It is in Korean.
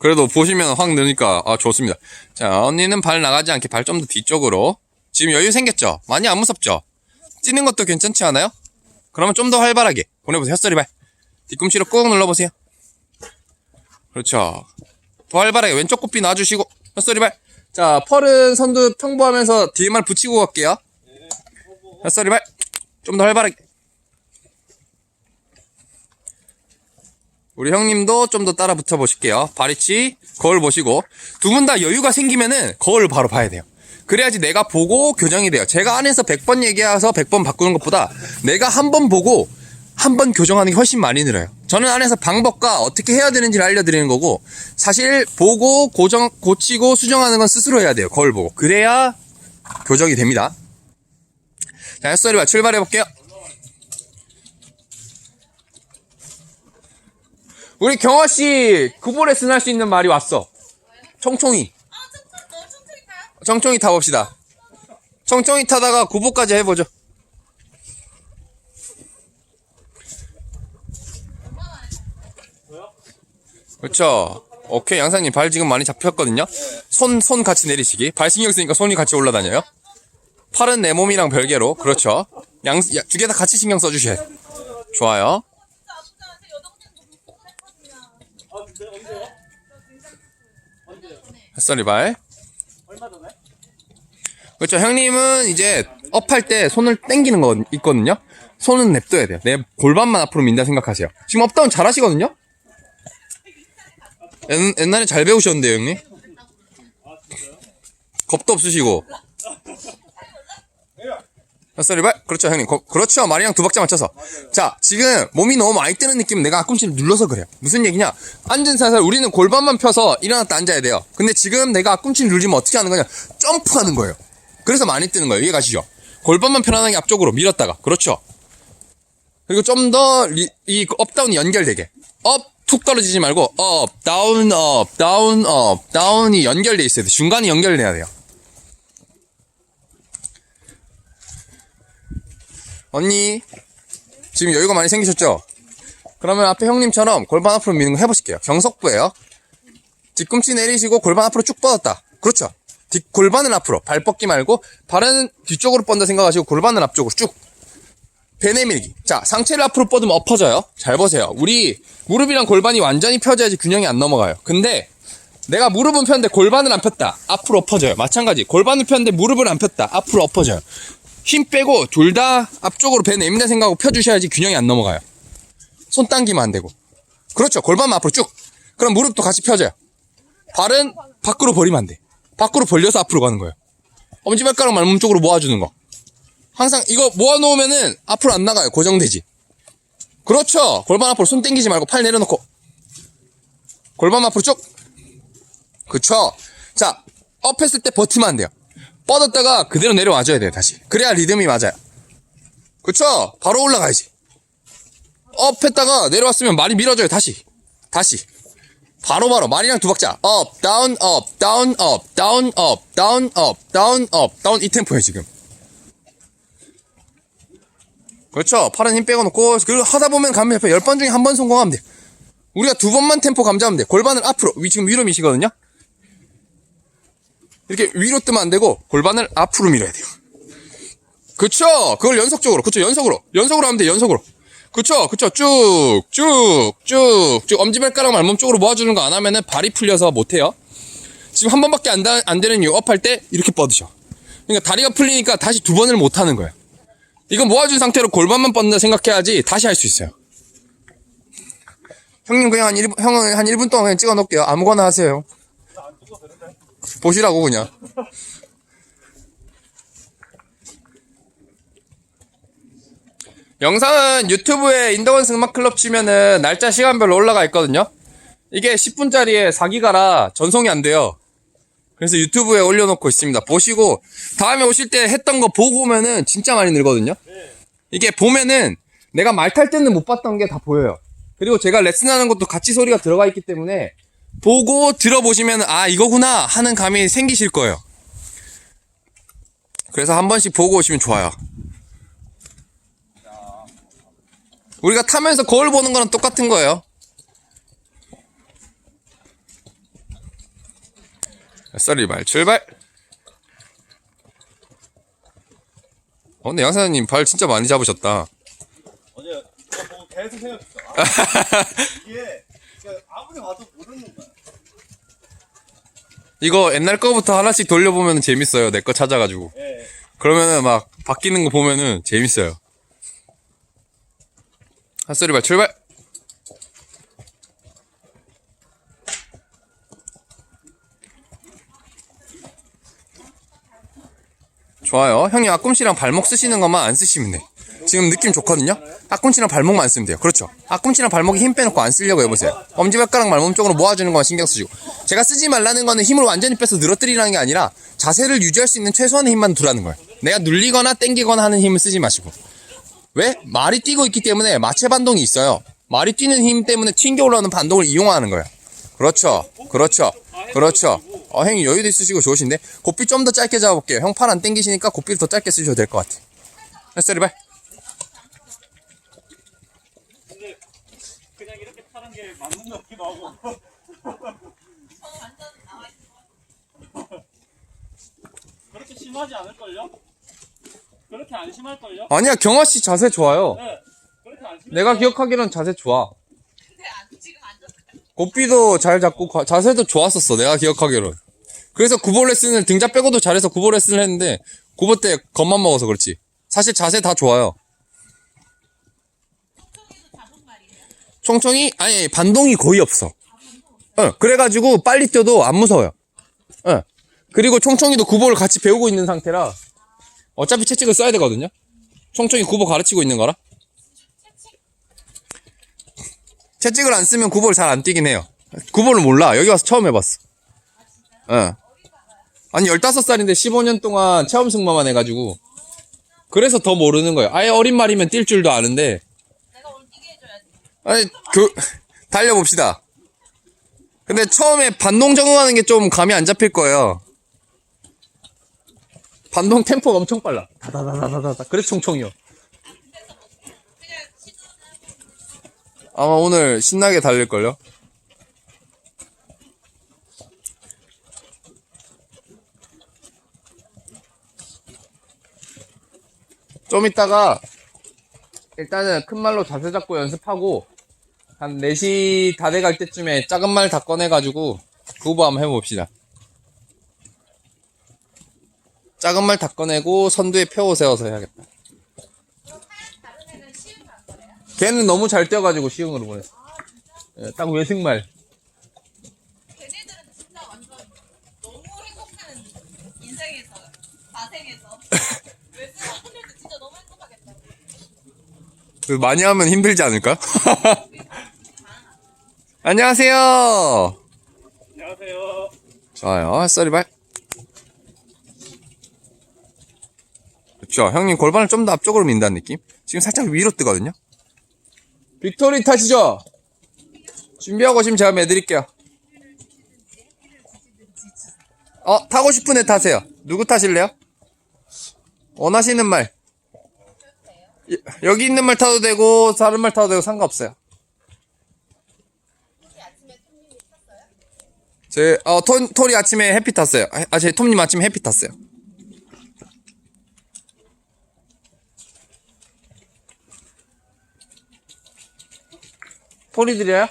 그래도 보시면 확 느니까 아 좋습니다. 자 언니는 발 나가지 않게 발 좀 더 뒤쪽으로. 지금 여유 생겼죠? 많이 안 무섭죠? 찌는 것도 괜찮지 않아요? 그러면 좀 더 활발하게 보내보세요. 햇소리 발. 뒤꿈치로 꾹 눌러보세요. 그렇죠. 더 활발하게 왼쪽 코피 놔주시고 햇소리 발. 자 펄은 선두 평보하면서 뒤에만 붙이고 갈게요. 햇소리 발. 좀 더 활발하게. 우리 형님도 좀 더 따라 붙어 보실게요. 바리치 거울 보시고 두 분 다 여유가 생기면은 거울 바로 봐야 돼요. 그래야지 내가 보고 교정이 돼요. 제가 안에서 100번 얘기해서 100번 바꾸는 것보다 내가 한 번 보고 한 번 교정하는 게 훨씬 많이 늘어요. 저는 안에서 방법과 어떻게 해야 되는지를 알려드리는 거고 사실 보고 고정 고치고 수정하는 건 스스로 해야 돼요. 거울 보고 그래야 교정이 됩니다. 자, 햇소리와 출발해 볼게요. 우리 경화 씨 구보레슨 할 수 있는 말이 왔어. 총총이. 청총이 타봅시다. 청총이 타다가 구보까지 해보죠. 그렇죠. 오케이 양사님 발 지금 많이 잡혔거든요. 손손 같이 내리시기. 발 신경 쓰니까 손이 같이 올라다녀요. 팔은 내 몸이랑 별개로 그렇죠. 양 두 개 다 같이 신경 써주셔야. 좋아요. 햇살이 발. 그렇죠. 형님은 이제 업할 때 손을 당기는 거 있거든요. 손은 냅둬야 돼요. 내 골반만 앞으로 민다 생각하세요. 지금 업다운 잘 하시거든요. 옛, 옛날에 잘 배우셨는데요, 형님. 겁도 없으시고. 햇살이 발. 그렇죠, 형님. 거- 그렇죠. 말이랑 두 박자 맞춰서. 자, 지금 몸이 너무 많이 뜨는 느낌은 내가 앞꿈치를 눌러서 그래요. 무슨 얘기냐? 앉은 살살 우리는 골반만 펴서 일어났다 앉아야 돼요. 근데 지금 내가 앞꿈치를 눌리면 어떻게 하는 거냐? 점프하는 거예요. 그래서 많이 뜨는 거예요. 이해 가시죠? 골반만 편안하게 앞쪽으로 밀었다가. 그렇죠. 그리고 좀 더 이 업다운이 연결되게. 업, 툭 떨어지지 말고 업, 다운, 업, 다운, 업, 다운이 연결돼 있어야 돼. 중간이 연결돼야 돼요. 언니, 지금 여유가 많이 생기셨죠? 그러면 앞에 형님처럼 골반 앞으로 미는 거 해보실게요. 경석부예요. 뒤꿈치 내리시고 골반 앞으로 쭉 뻗었다. 그렇죠. 뒷 골반은 앞으로 발 뻗기 말고 발은 뒤쪽으로 뻗는다 생각하시고 골반은 앞쪽으로 쭉. 배 내밀기. 자, 상체를 앞으로 뻗으면 엎어져요. 잘 보세요. 우리 무릎이랑 골반이 완전히 펴져야지 균형이 안 넘어가요. 근데 내가 무릎은 폈는데 골반을 안 폈다. 앞으로 엎어져요. 마찬가지. 골반을 폈는데 무릎을 안 폈다. 앞으로 엎어져요. 힘 빼고 둘 다 앞쪽으로 배 내민다 생각하고 펴주셔야지 균형이 안 넘어가요. 손 당기면 안 되고. 그렇죠. 골반만 앞으로 쭉. 그럼 무릎도 같이 펴져요. 발은 밖으로 버리면 안 돼. 밖으로 벌려서 앞으로 가는 거예요. 엄지발가락 말몸 쪽으로 모아주는 거. 항상 이거 모아놓으면은 앞으로 안 나가요. 고정되지. 그렇죠. 골반 앞으로 손 당기지 말고 팔 내려놓고. 골반 앞으로 쭉. 그쵸. 자, 업 했을 때 버티면 안 돼요. 뻗었다가 그대로 내려와줘야 돼요, 다시. 그래야 리듬이 맞아요. 그쵸? 바로 올라가야지. 업 했다가 내려왔으면 말이 밀어줘요, 다시. 다시. 바로 바로 말이랑 두 박자. 업, 다운, 업, 다운, 업, 다운, 업, 다운, 업, 다운, 업, 다운 이 템포예요, 지금. 그렇죠. 팔은 힘 빼고 놓고 그리고 하다 보면 감면 옆에 10번 중에 한 번 성공하면 돼. 우리가 두 번만 템포 감지하면 돼. 골반을 앞으로, 위 지금 위로 미시거든요. 이렇게 위로 뜨면 안 되고 골반을 앞으로 밀어야 돼요. 그쵸? 그걸 연속적으로. 그쵸? 연속으로. 연속으로 하면 돼. 연속으로. 그쵸? 그쵸? 쭉, 쭉, 쭉, 쭉. 엄지발가락 말몸 쪽으로 모아주는 거 안 하면은 발이 풀려서 못해요. 지금 한 번밖에 안, 다- 안 되는 이유 업할 때 이렇게 뻗으셔. 그러니까 다리가 풀리니까 다시 두 번을 못 하는 거예요. 이거 모아준 상태로 골반만 뻗는다 생각해야지 다시 할 수 있어요. 형님 그냥 한 1분, 형은 한 1분 동안 그냥 찍어 놓을게요. 아무거나 하세요. 보시라고 그냥. 영상은 유튜브에 인더원스 음악클럽 치면은 날짜 시간별로 올라가 있거든요. 이게 10분짜리에 4기가라 전송이 안 돼요. 그래서 유튜브에 올려놓고 있습니다. 보시고 다음에 오실 때 했던 거 보고 오면은 진짜 많이 늘거든요. 이게 보면은 내가 말 탈 때는 못 봤던 게 다 보여요. 그리고 제가 레슨하는 것도 같이 소리가 들어가 있기 때문에 보고 들어보시면 아 이거구나 하는 감이 생기실 거예요. 그래서 한 번씩 보고 오시면 좋아요. 우리가 타면서 거울 보는 거랑 똑같은 거예요. 썰리발 출발. 어, 근데 양사님 발 진짜 많이 잡으셨다. 어제 계속 생각했어. 아, 이게 아무리 봐도 모르는 거야. 이거 옛날 거부터 하나씩 돌려보면 재밌어요. 내 거 찾아가지고. 예. 그러면은 막 바뀌는 거 보면은 재밌어요. 핫소리발 출발! 좋아요. 형님 앞꿈치랑 발목 쓰시는 것만 안 쓰시면 돼. 지금 느낌 좋거든요? 앞꿈치랑 발목만 쓰면 돼요. 그렇죠. 앞꿈치랑 발목에 힘 빼놓고 안 쓰려고 해보세요. 엄지발가락 말몸 쪽으로 모아주는 것만 신경 쓰시고. 제가 쓰지 말라는 거는 힘을 완전히 빼서 늘어뜨리라는 게 아니라 자세를 유지할 수 있는 최소한의 힘만 두라는 거예요. 내가 눌리거나 당기거나 하는 힘을 쓰지 마시고. 왜? 말이 뛰고 있기 때문에 마체 반동이 있어요. 말이 뛰는 힘 때문에 튕겨 올라오는 반동을 이용하는 거예요. 그렇죠. 그렇죠. 그렇죠. 어, 형님 여유도 있으시고 좋으신데 고삐 좀 더 짧게 잡아볼게요. 형 팔안 당기시니까 고삐를 더 짧게 쓰셔도 될 것 같아. 햇소리발. 근데 그냥 이렇게 타는 게 맞는 것 같기도 하고. 그렇게 심하지 않을걸요? 그렇게 안 심할걸요? 아니야 경화 씨 자세 좋아요. 네. 그렇게 안 내가 기억하기로는 자세 좋아. 고삐도 잘 잡고 가- 자세도 좋았었어. 내가 기억하기로는. 그래서 구보 레슨을 등자 빼고도 잘해서 구보 레슨을 했는데 구보 때 겁만 먹어서 그렇지. 사실 자세 다 좋아요. 총총이 아니 반동이 거의 없어. 어, 그래가지고 빨리 뛰어도 안 무서워요. 어. 그리고 총총이도 구보를 같이 배우고 있는 상태라 어차피 채찍을 써야 되거든요. 총총이 구보 가르치고 있는 거라. 채찍을 안 쓰면 구보를 잘 안 뛰긴 해요. 구보를 몰라. 여기 와서 처음 해봤어. 예. 아니, 15살인데 15년 동안 체험 승마만 해가지고. 그래서 더 모르는 거예요. 아예 어린 말이면 뛸 줄도 아는데. 내가 오늘 뛰게 해줘야지. 아니, 그, 달려봅시다. 근데 처음에 반동 적응하는 게 좀 감이 안 잡힐 거예요. 반동 템포가 엄청 빨라. 다다다다다다. 그래서 총총이요. 아마 오늘 신나게 달릴걸요? 좀 이따가 일단은 큰 말로 자세 잡고 연습하고 한 4시 다 돼갈 때쯤에 작은 말 다 꺼내가지고 그거 한번 해봅시다. 작은 말 다 꺼내고 선두에 표を 세워서 해야겠다. 걔는 너무 잘 뛰어가지고 시흥으로 보냈어. 예, 딱 외승말. 걔네들은 진짜 완전 너무 행복한 인생에서, 자생에서. 외스하는 애들 진짜 너무 행복하겠다. 그 많이 하면 힘들지 않을까? 안녕하세요. 안녕하세요. 좋아요. 썰이발. 그렇죠. 형님 골반을 좀 더 앞쪽으로 민다는 느낌? 지금 살짝 위로 뜨거든요. 빅토리 타시죠. 준비하고 지금 제가 매드릴게요. 어, 타고 싶은 애 타세요. 누구 타실래요? 원하시는 말. 여- 여기 있는 말 타도 되고 다른 말 타도 되고 상관없어요. 제, 어, 톤, 톨이 아침에 해피 탔어요. 아, 제 톰님 아침에 해피 탔어요. 톨이 드려요?